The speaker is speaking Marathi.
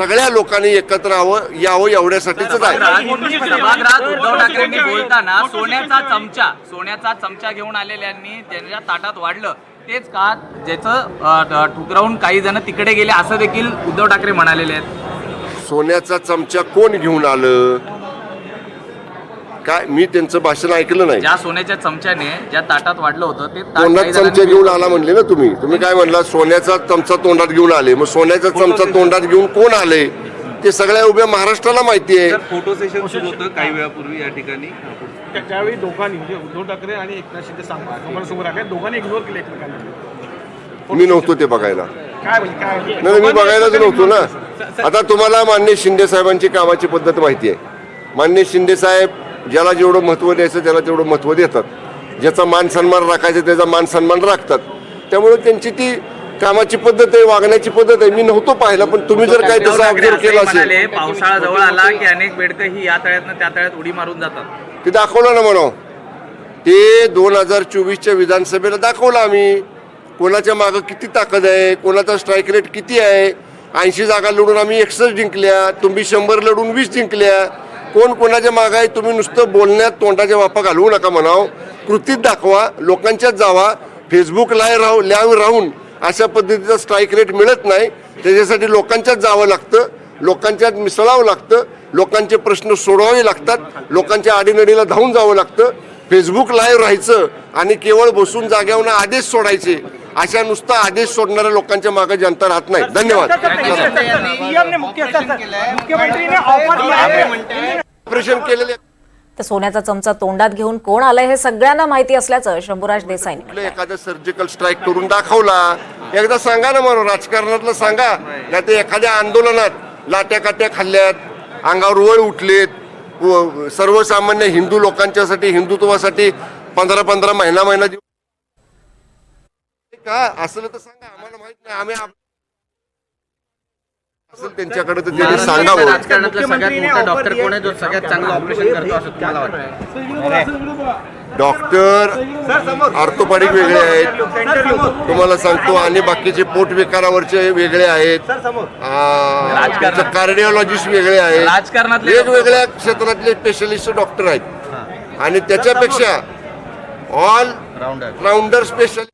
सगळ्या लोकांनी एकत्र यावं यावं एवढ्यासाठीच उद्धव ठाकरेंनी बोलताना सोन्याचा चमचा सोन्याचा चमचा घेऊन आलेल्यांनी त्यांच्या ताटात वाढलं. तेच का ज्याचं ठुकरावून काही जण तिकडे गेले असं देखील उद्धव ठाकरे म्हणालेले आहेत. सोन्याचा चमचा कोण घेऊन आलं? काय मी त्यांचं भाषण ऐकलं नाही. ज्या सोन्याच्या चमच्याने ज्या ताटात वाढलं होतं ते ताट तोंडात काही चमचा जणांनी घेऊन आला म्हणले ना तुम्ही. तुम्ही काय म्हणला सोन्याचा चमचा तोंडात घेऊन आले. मग सोन्याचा चमचा तोंडात घेऊन कोण आले? ते सगळ्या उभ्या महाराष्ट्राला माहिती आहे. तर फोटो सेशन सुरू होतं काही वेळापूर्वी या ठिकाणी. त्या- त्यावेळी दोघांनी म्हणजे उद्धव ठाकरे आणि एकनाथ शिंदे सांगा दोघांसमोर आहे दोघांनी इग्नोर केले एकमेकांना. मी नव्हतो ते बघायला. काय म्हणजे काय? नाही नाही, मी बघायलाच नव्हतो ना. आता तुम्हाला मान्य शिंदे साहेबांची कामाची पद्धत माहिती आहे. मान्य शिंदे साहेब ज्याला जेवढं महत्त्व द्यायचं त्याला तेवढं महत्त्व देतात. ज्याचा मान सन्मान राखायचा त्याचा मान सन्मान राखतात. त्यामुळे त्यांची ती कामाची पद्धत आहे वागण्याची पद्धत आहे. मी नव्हतो पाहिला पण तुम्ही जर काय उद्धव तसं ऑब्झर्व केलं असेल. पावसाळा जवळ आला की अनेक बेडकं ही या तळ्यातनं त्या तळ्यात उडी मारून जातात. ते दाखवलं ना म्हणा ते दोन हजार चोवीसच्या विधानसभेला दाखवलं आम्ही. कोणाच्या मागं किती ताकद आहे कोणाचा स्ट्राईक रेट किती आहे ऐंशी जागा लढून आम्ही एकसष्ट जिंकल्या तुम्ही शंभर लढून वीस जिंकल्या. कोण कोणाच्या मागं आहे तुम्ही नुसतं बोलण्यात तोंडाच्या वापा घालवू नका म्हणाव. कृतीत दाखवा लोकांच्यात जावा फेसबुक लाईव्ह राहू लॅव राहून अशा पद्धतीचा स्ट्राईक रेट मिळत नाही. त्याच्यासाठी लोकांच्यात जावं लागतं लोकांच्यात मिसळावं लागतं लोकांचे प्रश्न सोडवावे लागतात लोकांच्या आडीनडीला धावून जावं लागतं. फेसबुक लाईव्ह राहायचं आणि केवळ बसून जाग्यावर आदेश सोडायचे अशा नुसता आदेश सोडणाऱ्या लोकांच्या मागे जनता राहत नाही. धन्यवाद. ऑपरेशन केलेले. तर सोन्याचा चमचा तोंडात घेऊन कोण आलंय हे सगळ्यांना माहिती असल्याचं शंभूराज कुठलं एखादं सर्जिकल स्ट्राईक करून दाखवला. एकदा सांगा ना म्हणून राजकारणातलं सांगा. नाही तर एखाद्या आंदोलनात लाट्या काट्या खाल्ल्यात अंगावर वळ उठलेत. सर्वसामान्य हिंदू लोकांच्यासाठी हिंदुत्वासाठी पंधरा पंधरा महिना महिना का? असलं तर सांगा. आम्हाला माहीत नाही. आम्ही आप- असेल त्यांच्याकडे तर त्यांनी सांगावं राजकारणातला सगळ्यात मोठा डॉक्टर कोण आहे जो सगळ्यात चांगलं ऑपरेशन करतो असं तुम्हाला वाटतं? डॉक्टर ऑर्थोपॅडिक वेगळे आहेत. तुम्हाला सांगतो आणि बाकीचे पोट विकारावरचे वेगळे आहेत. कार्डिओलॉजिस्ट वेगळे आहेत. राजकारणातले वेगवेगळ्या क्षेत्रातले स्पेशलिस्ट डॉक्टर आहेत. आणि त्याच्यापेक्षा ऑल राऊंडर स्पेशलिस्ट